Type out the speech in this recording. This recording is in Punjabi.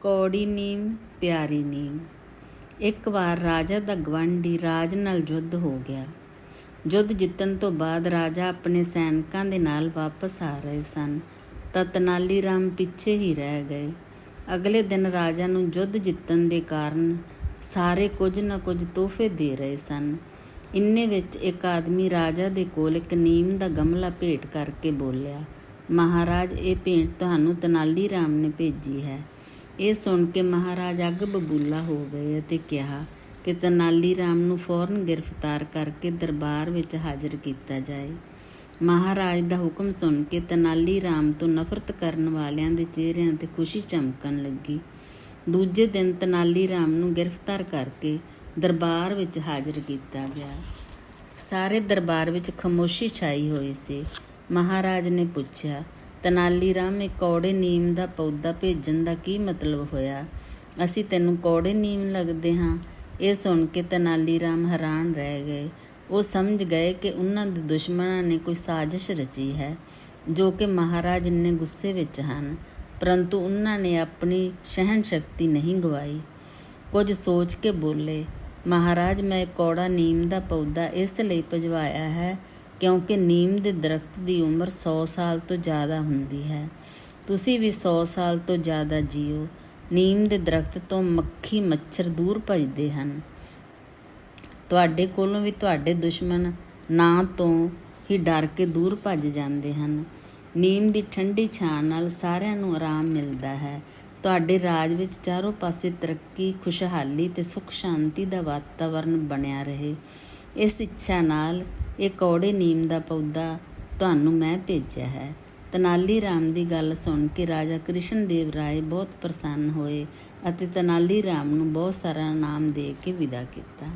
ਕੌੜੀ ਨੀਮ, ਪਿਆਰੀ ਨੀਮ। ਇੱਕ ਵਾਰ ਰਾਜਾ ਦਾ ਗਵੰਡੀ ਰਾਜ ਨਾਲ ਯੁੱਧ ਹੋ ਗਿਆ। ਯੁੱਧ ਜਿੱਤਣ ਤੋਂ ਬਾਅਦ ਰਾਜਾ ਆਪਣੇ ਸੈਨਿਕਾਂ ਦੇ ਨਾਲ ਵਾਪਸ ਆ ਰਹੇ ਸਨ। ਤਾਂ ਤਨਾਲੀ ਰਾਮ ਪਿੱਛੇ ਹੀ ਰਹਿ ਗਏ। ਅਗਲੇ ਦਿਨ ਰਾਜਾ ਨੂੰ ਯੁੱਧ ਜਿੱਤਣ ਦੇ ਕਾਰਨ ਸਾਰੇ ਕੁਝ ਨਾ ਕੁਝ ਤੋਹਫੇ ਦੇ ਰਹੇ ਸਨ। ਇੰਨੇ ਵਿੱਚ ਇੱਕ ਆਦਮੀ ਰਾਜਾ ਦੇ ਕੋਲ ਇੱਕ ਨੀਮ ਦਾ ਗਮਲਾ ਭੇਟ ਕਰਕੇ ਬੋਲਿਆ, ਮਹਾਰਾਜ, ਇਹ ਭੇਟ ਤੁਹਾਨੂੰ ਤਨਾਲੀ ਰਾਮ ਨੇ ਭੇਜੀ ਹੈ। ਇਹ ਸੁਣ ਕੇ ਮਹਾਰਾਜ ਅੱਗ ਬਬੂਲਾ ਹੋ ਗਏ ਅਤੇ ਕਿਹਾ ਕਿ ਤਨਾਲੀ ਰਾਮ ਨੂੰ ਫੌਰਨ ਗ੍ਰਿਫਤਾਰ ਕਰਕੇ ਦਰਬਾਰ ਵਿੱਚ ਹਾਜ਼ਰ ਕੀਤਾ ਜਾਏ। ਮਹਾਰਾਜ ਦਾ ਹੁਕਮ ਸੁਣ ਕੇ ਤਨਾਲੀ ਰਾਮ ਤੋਂ ਨਫ਼ਰਤ ਕਰਨ ਵਾਲਿਆਂ ਦੇ ਚਿਹਰਿਆਂ ਤੇ ਖੁਸ਼ੀ ਚਮਕਣ ਲੱਗੀ। ਦੂਜੇ ਦਿਨ ਤਨਾਲੀ ਰਾਮ ਨੂੰ ਗ੍ਰਿਫਤਾਰ ਕਰਕੇ ਦਰਬਾਰ ਵਿੱਚ ਹਾਜ਼ਰ ਕੀਤਾ ਗਿਆ। ਸਾਰੇ ਦਰਬਾਰ ਵਿੱਚ ਖਮੋਸ਼ੀ ਛਾਈ ਹੋਈ ਸੀ। ਮਹਾਰਾਜ ਨੇ ਪੁੱਛਿਆ ਤਨਾਲੀ ਰਾਮ ਇਹ ਕੌੜੇ ਨੀਮ ਦਾ ਪੌਦਾ ਭੇਜਣ ਦਾ ਕੀ ਮਤਲਬ ਹੋਇਆ? ਅਸੀਂ ਤੈਨੂੰ ਕੌੜੇ ਨੀਮ ਲੱਗਦੇ ਹਾਂ। ਇਹ ਸੁਣ ਕੇ ਤਨਾਲੀ ਰਾਮ ਹੈਰਾਨ ਰਹਿ ਗਏ। ਉਹ ਸਮਝ ਗਏ ਕਿ ਉਹਨਾਂ ਦੇ ਦੁਸ਼ਮਣਾਂ ਨੇ ਕੋਈ ਸਾਜ਼ਿਸ਼ ਰਚੀ ਹੈ, ਜੋ ਕਿ ਮਹਾਰਾਜ ਇੰਨੇ ਗੁੱਸੇ ਵਿੱਚ ਹਨ, ਪਰੰਤੂ ਉਹਨਾਂ ਨੇ ਆਪਣੀ ਸਹਿਣ ਸ਼ਕਤੀ ਨਹੀਂ ਗਵਾਈ। ਕੁਝ ਸੋਚ ਕੇ ਬੋਲੇ, ਮਹਾਰਾਜ, ਮੈਂ ਕੌੜਾ ਨੀਮ ਦਾ ਪੌਦਾ ਇਸ ਲਈ ਭਜਵਾਇਆ ਹੈ ਕਿਉਂਕਿ ਨੀਮ ਦੇ ਦਰਖਤ ਦੀ ਉਮਰ 100 ਸਾਲ ਤੋਂ ਜ਼ਿਆਦਾ ਹੁੰਦੀ ਹੈ। ਤੁਸੀਂ ਵੀ 100 ਸਾਲ ਤੋਂ ਜ਼ਿਆਦਾ ਜੀਓ। ਨੀਮ ਦੇ ਦਰਖਤ ਤੋਂ ਮੱਖੀ ਮੱਛਰ ਦੂਰ ਭਜਦੇ ਹਨ। ਤੁਹਾਡੇ ਕੋਲੋਂ ਵੀ ਤੁਹਾਡੇ ਦੁਸ਼ਮਣ ਨਾਂ ਤੋਂ ਹੀ ਡਰ ਕੇ ਦੂਰ ਭੱਜ ਜਾਂਦੇ ਹਨ। ਨੀਮ ਦੀ ਠੰਡੀ ਛਾਂ ਨਾਲ ਸਾਰਿਆਂ ਨੂੰ ਆਰਾਮ ਮਿਲਦਾ ਹੈ। ਤੁਹਾਡੇ ਰਾਜ ਵਿੱਚ ਚਾਰੋਂ ਪਾਸੇ ਤਰੱਕੀ, ਖੁਸ਼ਹਾਲੀ ਤੇ ਸੁਖ ਸ਼ਾਂਤੀ ਦਾ ਵਾਤਾਵਰਣ ਬਣਿਆ ਰਹੇ। ਇਸ ਇੱਛਾ ਨਾਲ ਇਹ ਕੌੜੇ ਨੀਮ ਦਾ ਪੌਦਾ ਤੁਹਾਨੂੰ ਮੈਂ ਭੇਜਿਆ ਹੈ। ਤਨਾਲੀ ਰਾਮ ਦੀ ਗੱਲ ਸੁਣ ਕੇ ਰਾਜਾ ਕ੍ਰਿਸ਼ਨ ਦੇਵ ਰਾਏ ਬਹੁਤ ਪ੍ਰਸੰਨ ਹੋਏ ਅਤੇ ਤਨਾਲੀ ਰਾਮ ਨੂੰ ਬਹੁਤ ਸਾਰਾ ਇਨਾਮ ਦੇ ਕੇ ਵਿਦਾ ਕੀਤਾ।